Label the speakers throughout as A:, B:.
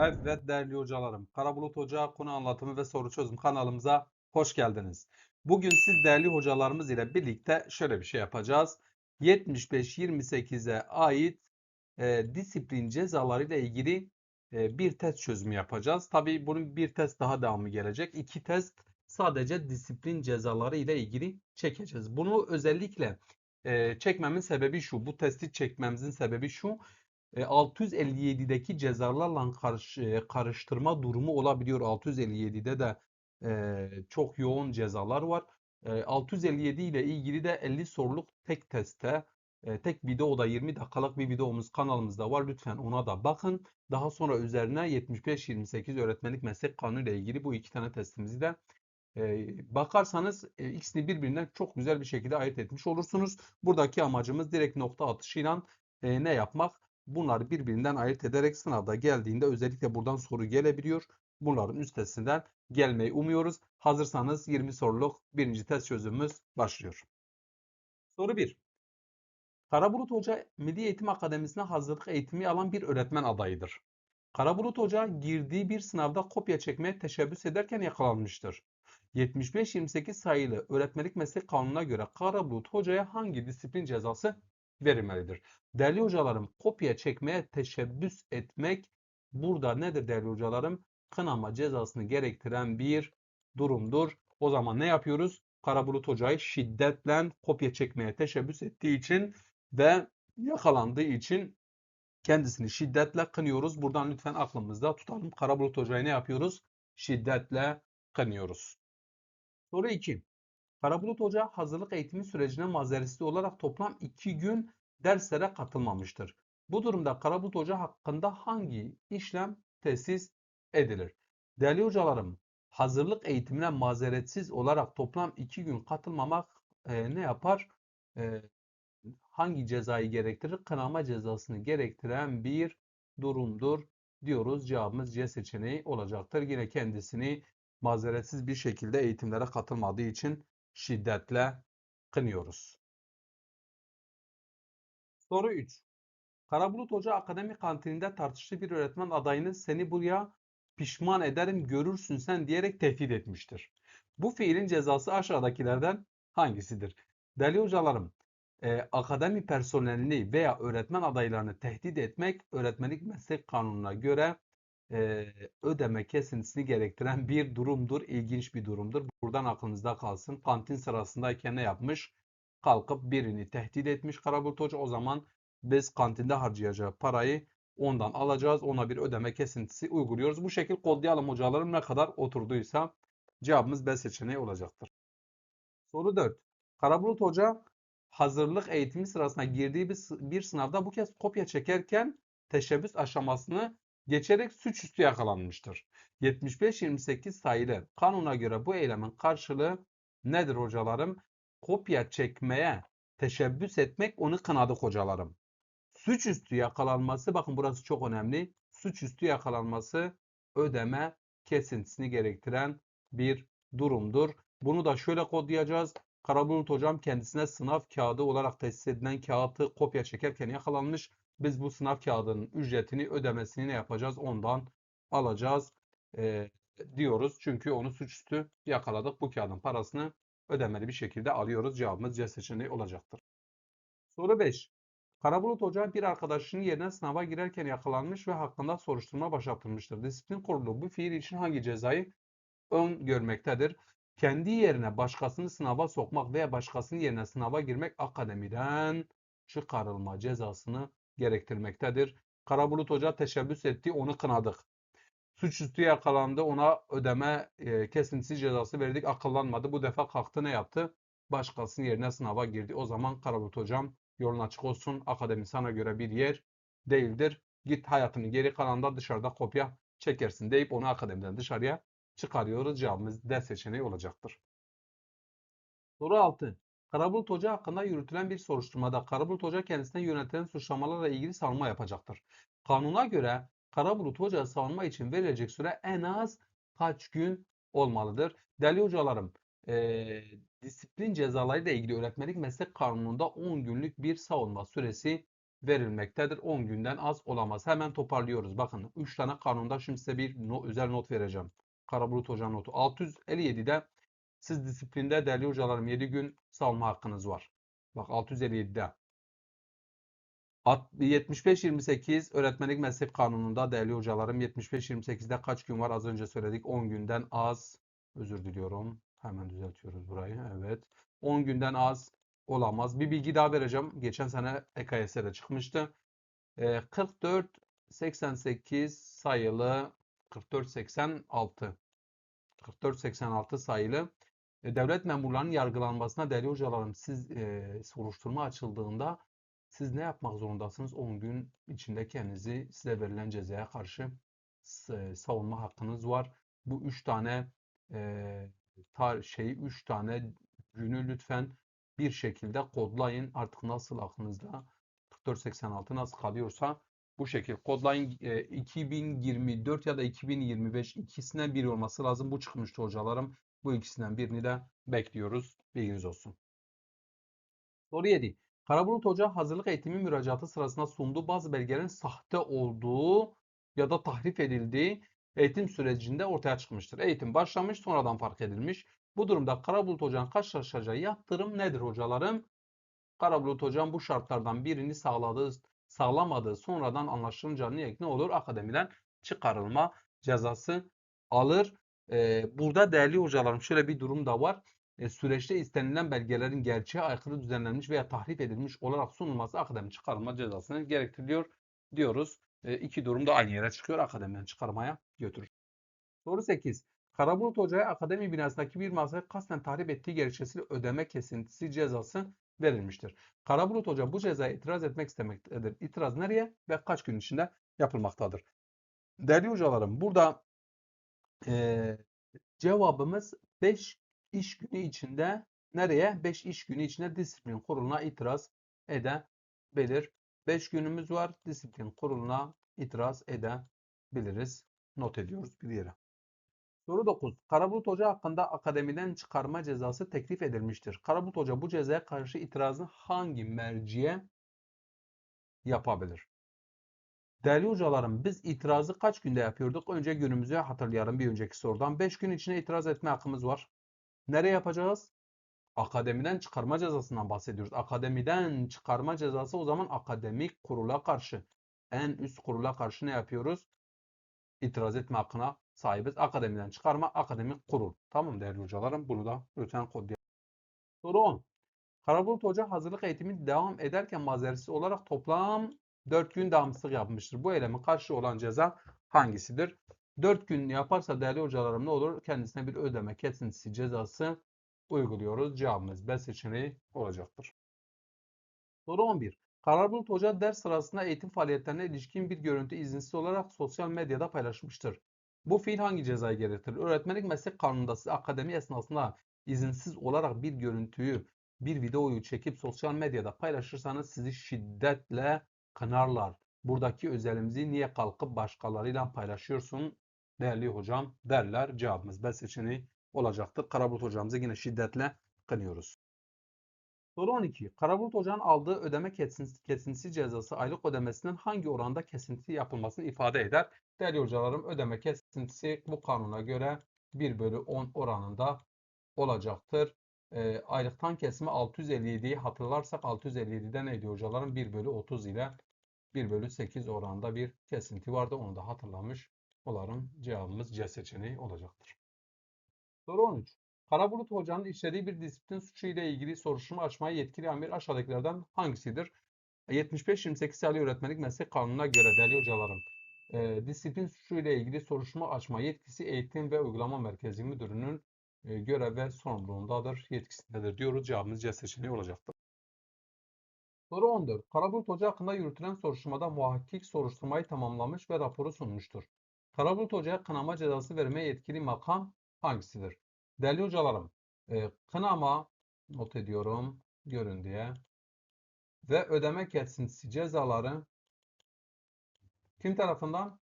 A: Evet değerli hocalarım, Karabulut Hoca konu anlatımı ve soru çözüm kanalımıza hoş geldiniz. Bugün siz değerli hocalarımız ile birlikte şöyle bir şey yapacağız. 75-28'e ait e, disiplin cezaları ile ilgili e, bir test çözümü yapacağız. Tabii bunun bir test daha devamı gelecek. İki test sadece disiplin cezaları ile ilgili çekeceğiz. Bunu özellikle e, çekmemin sebebi şu, bu testi çekmemizin sebebi şu. E, 657'deki cezalarla karış, e, karıştırma durumu olabiliyor. 657'de de e, çok yoğun cezalar var. E, 657 ile ilgili de 50 soruluk tek testte e, tek videoda 20 dakikalık bir videomuz kanalımızda var. Lütfen ona da bakın. Daha sonra üzerine 75-28 öğretmenlik meslek kanunu ile ilgili bu iki tane testimizi de e, bakarsanız e, ikisini birbirinden çok güzel bir şekilde ayırt etmiş olursunuz. Buradaki amacımız direkt nokta atışıyla e, ne yapmak? Bunları birbirinden ayırt ederek sınavda geldiğinde özellikle buradan soru gelebiliyor. Bunların üstesinden gelmeyi umuyoruz. Hazırsanız 20 soruluk birinci test çözümümüz başlıyor. Soru 1. Karabulut Hoca Milli Eğitim Akademisi'ne hazırlık eğitimi alan bir öğretmen adayıdır. Karabulut Hoca girdiği bir sınavda kopya çekmeye teşebbüs ederken yakalanmıştır. 75-28 sayılı öğretmenlik meslek kanununa göre Karabulut Hoca'ya hangi disiplin cezası verilmelidir? Değerli hocalarım, kopya çekmeye teşebbüs etmek burada nedir değerli hocalarım? Kınama cezasını gerektiren bir durumdur. O zaman ne yapıyoruz? Karabulut Hoca'yı şiddetle kopya çekmeye teşebbüs ettiği için ve yakalandığı için kendisini şiddetle kınıyoruz. Buradan lütfen aklımızda tutalım. Karabulut Hoca'yı ne yapıyoruz? Şiddetle kınıyoruz. Soru 2. Karabulut Hoca hazırlık eğitimi sürecine mazeretli olarak toplam 2 gün derslere katılmamıştır. Bu durumda Karabulut Hoca hakkında hangi işlem tesis edilir? Değerli hocalarım, hazırlık eğitimine mazeretsiz olarak toplam 2 gün katılmamak e, ne yapar? E, hangi cezayı gerektirir? Kınama cezasını gerektiren bir durumdur diyoruz. Cevabımız C seçeneği olacaktır. Yine kendisini mazeretsiz bir şekilde eğitimlere katılmadığı için şiddetle kınıyoruz. Soru 3. Karabulut Hoca akademik kantininde tartıştığı bir öğretmen adayını seni buraya pişman ederim görürsün sen diyerek tehdit etmiştir. Bu fiilin cezası aşağıdakilerden hangisidir? Değerli hocalarım, e, akademi personelini veya öğretmen adaylarını tehdit etmek öğretmenlik meslek kanununa göre e, ödeme kesintisini gerektiren bir durumdur. İlginç bir durumdur. Buradan aklınızda kalsın. Kantin sırasındayken ne yapmış? Kalkıp birini tehdit etmiş Karabulut Hoca. O zaman biz kantinde harcayacağı parayı ondan alacağız. Ona bir ödeme kesintisi uyguluyoruz. Bu şekil kodlayalım hocalarım ne kadar oturduysa cevabımız B seçeneği olacaktır. Soru 4. Karabulut Hoca hazırlık eğitimi sırasında girdiği bir, bir sınavda bu kez kopya çekerken teşebbüs aşamasını geçerek suçüstü yakalanmıştır. 75-28 sayılı kanuna göre bu eylemin karşılığı nedir hocalarım? Kopya çekmeye teşebbüs etmek onu kınadık hocalarım. Suçüstü yakalanması bakın burası çok önemli. Suçüstü yakalanması ödeme kesintisini gerektiren bir durumdur. Bunu da şöyle kodlayacağız. Karabulut hocam kendisine sınav kağıdı olarak tesis edilen kağıtı kopya çekerken yakalanmış. Biz bu sınav kağıdının ücretini ödemesini ne yapacağız? Ondan alacağız e, diyoruz. Çünkü onu suçüstü yakaladık. Bu kağıdın parasını ödemeli bir şekilde alıyoruz. Cevabımız C seçeneği olacaktır. Soru 5. Karabulut Hoca bir arkadaşının yerine sınava girerken yakalanmış ve hakkında soruşturma başlatılmıştır. Disiplin kurulu bu fiil için hangi cezayı ön görmektedir? Kendi yerine başkasını sınava sokmak veya başkasının yerine sınava girmek akademiden çıkarılma cezasını gerektirmektedir. Karabulut Hoca teşebbüs etti, onu kınadık. Suçüstü yakalandı, ona ödeme e, kesintisi cezası verdik, akıllanmadı. Bu defa kalktı ne yaptı? Başkasının yerine sınava girdi. O zaman Karabulut Hocam yolun açık olsun. Akademi sana göre bir yer değildir. Git hayatını geri kalanda dışarıda kopya çekersin deyip onu akademiden dışarıya çıkarıyoruz. Cevabımız D seçeneği olacaktır. Soru 6. Karabulut Hoca hakkında yürütülen bir soruşturmada Karabulut Hoca kendisine yönetilen suçlamalarla ilgili savunma yapacaktır. Kanuna göre Karabulut Hoca savunma için verilecek süre en az kaç gün olmalıdır? Değerli hocalarım, e, disiplin cezalarıyla ilgili öğretmenlik meslek kanununda 10 günlük bir savunma süresi verilmektedir. 10 günden az olamaz. Hemen toparlıyoruz. Bakın 3 tane kanunda şimdi size bir no- özel not vereceğim. Karabulut Hoca notu. 657'de siz disiplinde değerli hocalarım 7 gün salma hakkınız var. Bak 657'de. At- 75-28 öğretmenlik meslek kanununda değerli hocalarım 75-28'de kaç gün var? Az önce söyledik 10 günden az. Özür diliyorum. Hemen düzeltiyoruz burayı. Evet. 10 günden az olamaz. Bir bilgi daha vereceğim. Geçen sene EKS'de çıkmıştı. Ee, 44-88 sayılı 44-86 44-86 sayılı devlet memurlarının yargılanmasına değerli hocalarım siz e, soruşturma açıldığında siz ne yapmak zorundasınız? 10 gün içinde kendinizi size verilen cezaya karşı s- savunma hakkınız var. Bu 3 tane e, tar şeyi 3 tane günü lütfen bir şekilde kodlayın. Artık nasıl aklınızda 4486 nasıl kalıyorsa bu şekil kodlayın. E, 2024 ya da 2025 ikisinden biri olması lazım. Bu çıkmıştı hocalarım. Bu ikisinden birini de bekliyoruz. Bilginiz olsun. Soru 7. Karabulut Hoca hazırlık eğitimi müracaatı sırasında sunduğu bazı belgelerin sahte olduğu ya da tahrif edildiği eğitim sürecinde ortaya çıkmıştır. Eğitim başlamış sonradan fark edilmiş. Bu durumda Karabulut Hoca'nın karşılaşacağı yaptırım nedir hocalarım? Karabulut Hocam bu şartlardan birini sağladığı, sağlamadığı sonradan anlaşılınca ne, ne olur? Akademiden çıkarılma cezası alır. Burada değerli hocalarım şöyle bir durum da var. E, süreçte istenilen belgelerin gerçeğe aykırı düzenlenmiş veya tahrif edilmiş olarak sunulması akademi çıkarılma cezasını gerektiriyor diyoruz. E, iki durum da aynı yere çıkıyor. Akademiden çıkarmaya götürür. Soru 8. Karabulut Hoca'ya akademi binasındaki bir masaya kasten tahrip ettiği gerekçesiyle ödeme kesintisi cezası verilmiştir. Karabulut Hoca bu cezaya itiraz etmek istemektedir. İtiraz nereye ve kaç gün içinde yapılmaktadır? Değerli hocalarım burada eee, cevabımız 5 iş günü içinde nereye? 5 iş günü içinde disiplin kuruluna itiraz edebilir. 5 günümüz var. Disiplin kuruluna itiraz edebiliriz. Not ediyoruz bir yere. Soru 9. Karabulut Hoca hakkında akademiden çıkarma cezası teklif edilmiştir. Karabulut Hoca bu cezaya karşı itirazını hangi merciye yapabilir? Değerli hocalarım biz itirazı kaç günde yapıyorduk? Önce günümüzü hatırlayalım bir önceki sorudan. 5 gün içinde itiraz etme hakkımız var. Nereye yapacağız? Akademiden çıkarma cezasından bahsediyoruz. Akademiden çıkarma cezası o zaman akademik kurula karşı, en üst kurula karşı ne yapıyoruz? İtiraz etme hakkına sahibiz. Akademiden çıkarma, akademik kurul. Tamam değerli hocalarım. Bunu da lütfen kodlayalım. Soru 10. Karabulut Hoca hazırlık eğitimi devam ederken mazeresiz olarak toplam 4 gün devamsızlık yapmıştır. Bu eyleme karşı olan ceza hangisidir? 4 gün yaparsa değerli hocalarım ne olur? Kendisine bir ödeme kesintisi cezası uyguluyoruz. Cevabımız B seçeneği olacaktır. Soru 11. Karabulut Hoca ders sırasında eğitim faaliyetlerine ilişkin bir görüntü izinsiz olarak sosyal medyada paylaşmıştır. Bu fiil hangi cezayı gerektirir? Öğretmenlik meslek kanununda siz akademi esnasında izinsiz olarak bir görüntüyü, bir videoyu çekip sosyal medyada paylaşırsanız sizi şiddetle kınarlar. Buradaki özelimizi niye kalkıp başkalarıyla paylaşıyorsun değerli hocam derler. Cevabımız B seçeneği olacaktır. Karabulut hocamızı yine şiddetle kınıyoruz. Soru 12. Karabulut Hoca'nın aldığı ödeme kesintisi, kesintisi cezası aylık ödemesinden hangi oranda kesinti yapılmasını ifade eder? Değerli hocalarım ödeme kesintisi bu kanuna göre 1 bölü 10 oranında olacaktır. E, aylıktan kesimi 657'yi hatırlarsak 657'de neydi hocalarım? 1 bölü 30 ile 1 bölü 8 oranında bir kesinti vardı. Onu da hatırlamış olalım. Cevabımız C seçeneği olacaktır. Soru 13. Karabulut Hoca'nın işlediği bir disiplin suçu ile ilgili soruşturma açmaya yetkili amir aşağıdakilerden hangisidir? 75-28 sayılı öğretmenlik meslek kanununa göre değerli hocalarım, e, disiplin suçu ile ilgili soruşturma açma yetkisi Eğitim ve Uygulama Merkezi Müdürü'nün e, görev ve sorumluluğundadır, yetkisindedir diyoruz. Cevabımız C seçeneği olacaktır. Soru 14. Karabulut Hoca hakkında yürütülen soruşturmada muhakkik soruşturmayı tamamlamış ve raporu sunmuştur. Karabulut Hoca'ya kınama cezası vermeye yetkili makam hangisidir? Değerli hocalarım, e, kınama not ediyorum, görün diye ve ödeme kesintisi cezaları kim tarafından?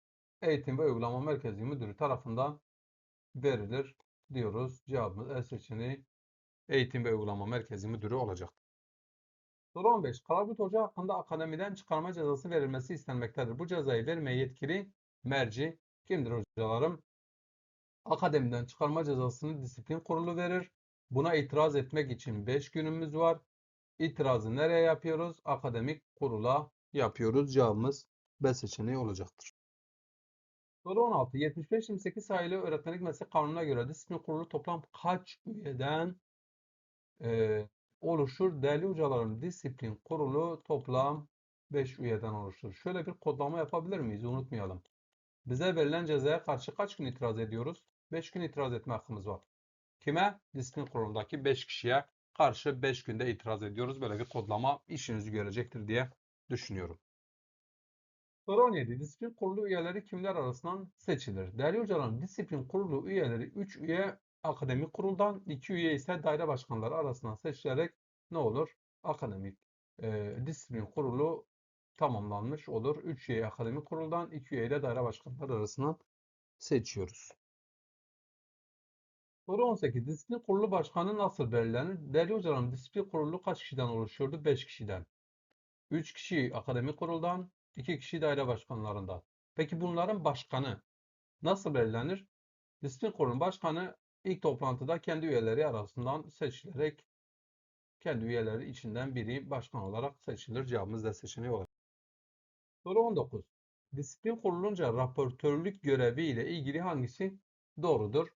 A: Eğitim ve Uygulama Merkezi Müdürü tarafından verilir diyoruz. Cevabımız E seçeneği Eğitim ve Uygulama Merkezi Müdürü olacak. Soru 15. Karabulut Hoca hakkında akademiden çıkarma cezası verilmesi istenmektedir. Bu cezayı vermeye yetkili merci kimdir hocalarım? Akademiden çıkarma cezasını disiplin kurulu verir. Buna itiraz etmek için 5 günümüz var. İtirazı nereye yapıyoruz? Akademik kurula yapıyoruz. Cevabımız B seçeneği olacaktır. Soru 16. 75-28 sayılı öğretmenlik meslek kanununa göre disiplin kurulu toplam kaç üyeden eee, oluşur? Değerli hocalarım disiplin kurulu toplam 5 üyeden oluşur. Şöyle bir kodlama yapabilir miyiz? Unutmayalım. Bize verilen cezaya karşı kaç gün itiraz ediyoruz? 5 gün itiraz etme hakkımız var. Kime? Disiplin kurulundaki 5 kişiye karşı 5 günde itiraz ediyoruz. Böyle bir kodlama işinizi görecektir diye düşünüyorum. Soru 17. Disiplin kurulu üyeleri kimler arasından seçilir? Değerli hocalarım, disiplin kurulu üyeleri 3 üye akademik kuruldan, 2 üye ise daire başkanları arasından seçilerek ne olur? Akademik e, disiplin kurulu tamamlanmış olur. 3 üye akademik kuruldan, 2 üye de daire başkanları arasından seçiyoruz. Soru 18. Disiplin kurulu başkanı nasıl belirlenir? Değerli hocalarım, disiplin kurulu kaç kişiden oluşuyordu? 5 kişiden. 3 kişi akademik kuruldan, 2 kişi daire başkanlarından. Peki bunların başkanı nasıl belirlenir? Disiplin kurulunun başkanı ilk toplantıda kendi üyeleri arasından seçilerek kendi üyeleri içinden biri başkan olarak seçilir. Cevabımız da seçeneği olur. Soru 19. Disiplin kurulunca raportörlük görevi ile ilgili hangisi doğrudur?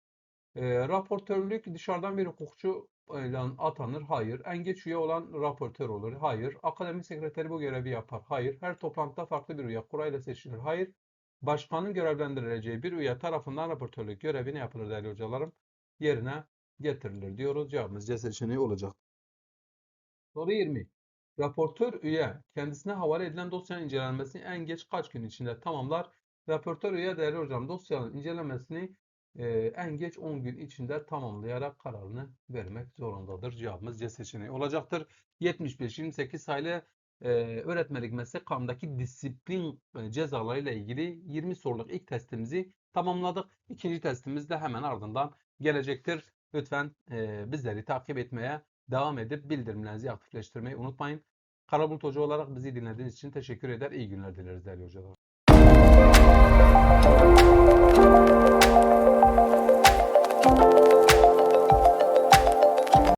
A: E, raportörlük dışarıdan bir hukukçu ile atanır. Hayır. En geç üye olan raportör olur. Hayır. Akademi sekreteri bu görevi yapar. Hayır. Her toplantıda farklı bir üye kurayla seçilir. Hayır. Başkanın görevlendirileceği bir üye tarafından raportörlük görevi ne yapılır değerli hocalarım? Yerine getirilir diyoruz. Cevabımız C seçeneği olacak. Soru 20. Raportör üye kendisine havale edilen dosyanın incelenmesini en geç kaç gün içinde tamamlar? Raportör üye değerli hocam dosyanın incelemesini e, en geç 10 gün içinde tamamlayarak kararını vermek zorundadır. Cevabımız C seçeneği olacaktır. 75-28 sayılı e, öğretmenlik meslek kanundaki disiplin e, cezalarıyla ilgili 20 soruluk ilk testimizi tamamladık. İkinci testimiz de hemen ardından gelecektir. Lütfen e, bizleri takip etmeye devam edip bildirimlerinizi aktifleştirmeyi unutmayın. Karabulut Hoca olarak bizi dinlediğiniz için teşekkür eder. İyi günler dileriz değerli hocalar.